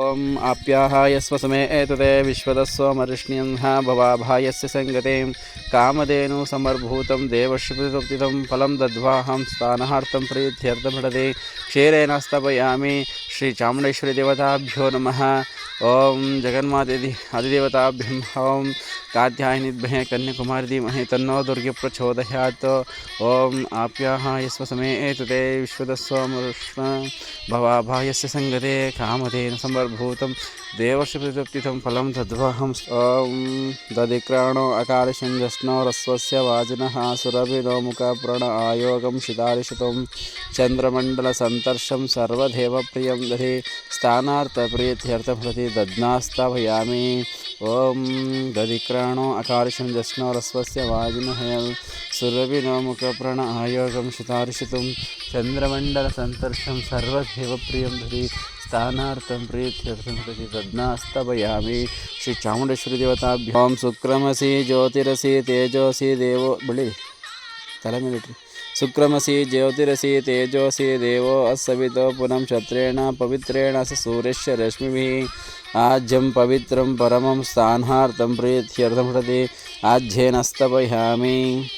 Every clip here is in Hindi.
ॐ आप्याहायस्व समे एतते विश्वदस्वमर्ष्ण्यन्ः भवाभायस्य सङ्गतिं कामधेनु समर्भूतं देवश्रुतितं फलं दद्वाहं स्थानार्थं प्रीत्यर्थमृडते क्षीरेण स्तपयामि श्रीचामुण्डेश्वरीदेवताभ्यो नमः। ॐ जगन्मातेति अधिदेवताभ्यं ॐ कात्यायनिद्महे धीमहि तन्नो दुर्गे प्रचोदयात्। ॐ आप्याहायस्व समे एतते विश्वदस्वमर्ष्ण भवाभायस्य सङ्गते कामधेन समर्भूतं देवर्षप्रतिप्तितं फलं तद्वहं ॐ दधिक्राणो अकालिशञ्जस्नो रस्वस्य वाजिनः सुरभिनो मुखप्रण आयोगं शितारिषितं चन्द्रमण्डलसन्तर्षं सर्वदेवप्रियं दधि स्थानार्थप्रीत्यर्थप्रति दध्नास्ताभयामि ఓం దదిక్రాణో అకార్షం జస్నోరస్వస్య వాజిమహయం సురభినో ముఖప్రణ ఆయోగం శితార్షితుం చంద్రమండల సంతర్షం సర్వదేవప్రియం ధరి స్థానార్థం ప్రీత్యర్థం ప్రతి తద్నాస్తవయామి. శ్రీ చాముండేశ్వరి ఓం శుక్రమసి జ్యోతిరసి తేజోసి దేవో బలి. తల మిలిటరీ शुक्रमसी ज्योतिरसी तेजोसी देव असवित पुनः क्षत्रेण पवित्रेण स सूर्य रश्मि आज्यं पवित्र परम स्थानार्थं प्रीत्यर्थम प्रति आज्येन स्तपयामि।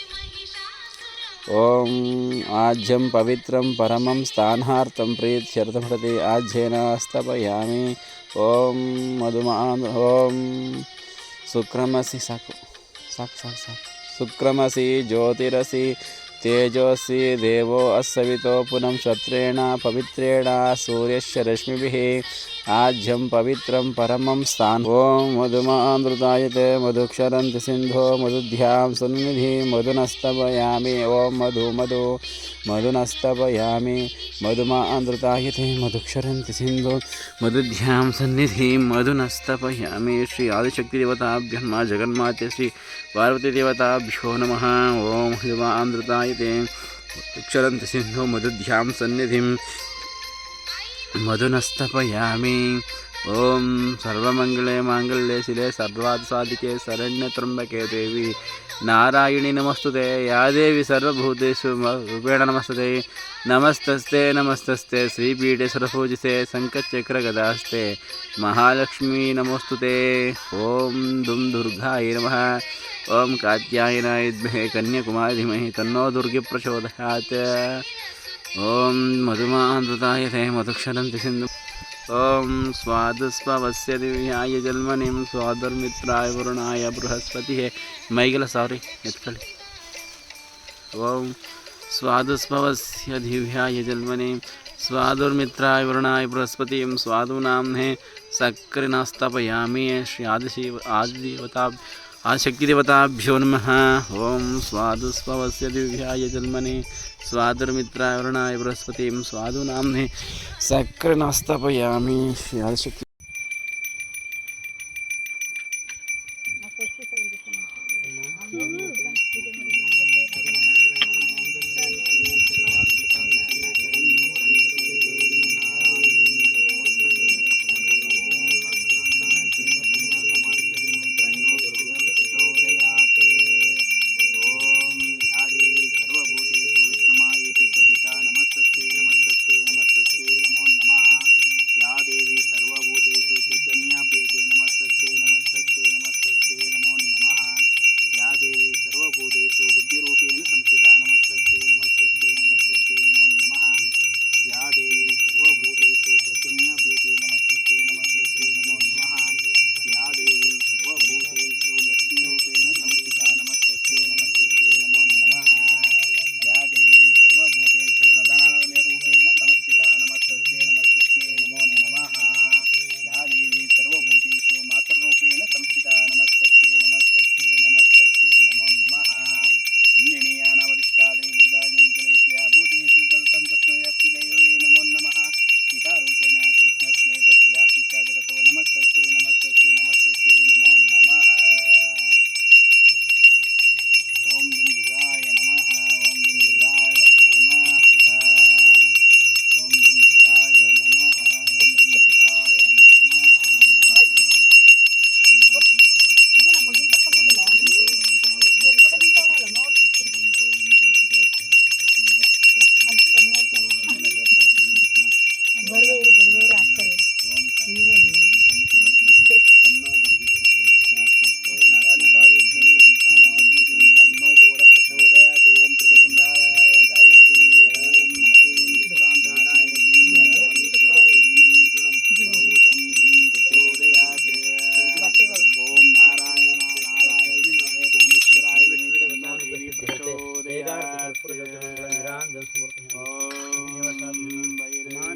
ओम आज्यं पवित्र परम स्थानार्थं प्रीत्यर्थम प्रति आज्येन स्तपयामि। ओम मधुमा ओम शुक्रमसी साकु। साक् साक् साक्। शुक्रमसी ज्योतिरसी तेजोसि देवो अस्सवितो पुनः क्षत्रेण पवित्रेण सूर्यश्च रश्मिभिः आज्यं पवित्रं परमं स्थान्। ॐ मधुमामृतायते मधुक्षरन्ति सिन्धो, मधुध्यां सुनिधिं मधुनस्तपयामि। ॐ मधु मधु, मधुनस्तपयामि। मधुमा अमृतायते मधुक्षरन्ति सिन्धो, मधुध्यां सन्निधिं, मधुनस्तपयामि। श्री आदिशक्तिदेवताभ्यः जगन्माते श्री पार्वतीदेवताभ्यो नमः। ॐ मधुमा अमृतायते मधुक्षरन्ति सिन्धो, मधुध्यां सन्निधिं ಮಧುನಸ್ತಪಯಾಮಿ ಓಂ ಸರ್ವಮಂಗಳೇ ಮಾಂಗಲ್ಯ ಶಿಲೆ ಸರ್ವಾದ ಸಾಧಿಕೆ ಸರಣ್ಯ ತ್ರಂಬಕೆ ದೇವಿ ನಾರಾಯಣಿ ನಮಸ್ತುತೆ ಯಾದೇವಿ ಸರ್ವಭೂತೇಶು ರೂಪೇಣ ನಮಸ್ತುತೆ ನಮಸ್ತಸ್ತೆ ನಮಸ್ತಸ್ತೆ ಶ್ರೀಪೀಠೆ ಸರಪೂಜಿತೆ ಸಂಕಚಕ್ರ ಗದಾಸ್ತೆ ಮಹಾಲಕ್ಷ್ಮೀ ನಮಸ್ತುತೆ ಓಂ ದುಂ ದುರ್ಗಾಯ ನಮಃ ಓಂ ಕಾತ್ಯಾಯನ ಇದ್ಮೆ ಕನ್ಯಾಕುಮಾರಿ ಧೀಮಹಿ ತನ್ನೋ ದುರ್ಗಿ ಪ್ರಚೋದಯಾತ್ ॐ मधुमाहृताय ते मधुक्षरं तिसिन्धु ॐ स्वादुस्वस्य दिव्याय जन्मनिं स्वादुर्मित्राय वरुणाय बृहस्पतिः। मैगल सारि यत्कलि ॐ स्वादुस्वस्य दिव्याय जन्मनिं स्वादुर्मित्राय वरुणाय बृहस्पतिं स्वादुनाम्ने सक्रिना श्री आदिशिव आदिदेवता आदिशक्तिदेवताभ्यो नमः। ॐ स्वादुस्वस्य दिव्याय जन्मने स्वादुर्मित्रावरुणाय बृहस्पतिं स्वादुनाम्ने शक्रनास्थापयामि यादशक्ति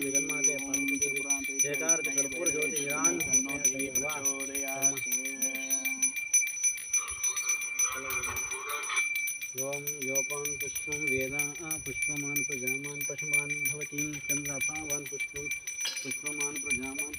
जगन्माते शेखार्थ कर्पूर ओम योपान पुष्पम वेदा पुष्पमान प्रजा पशुमान भवती चंद्रापावान पुष्पम पुष्पमान प्रजामान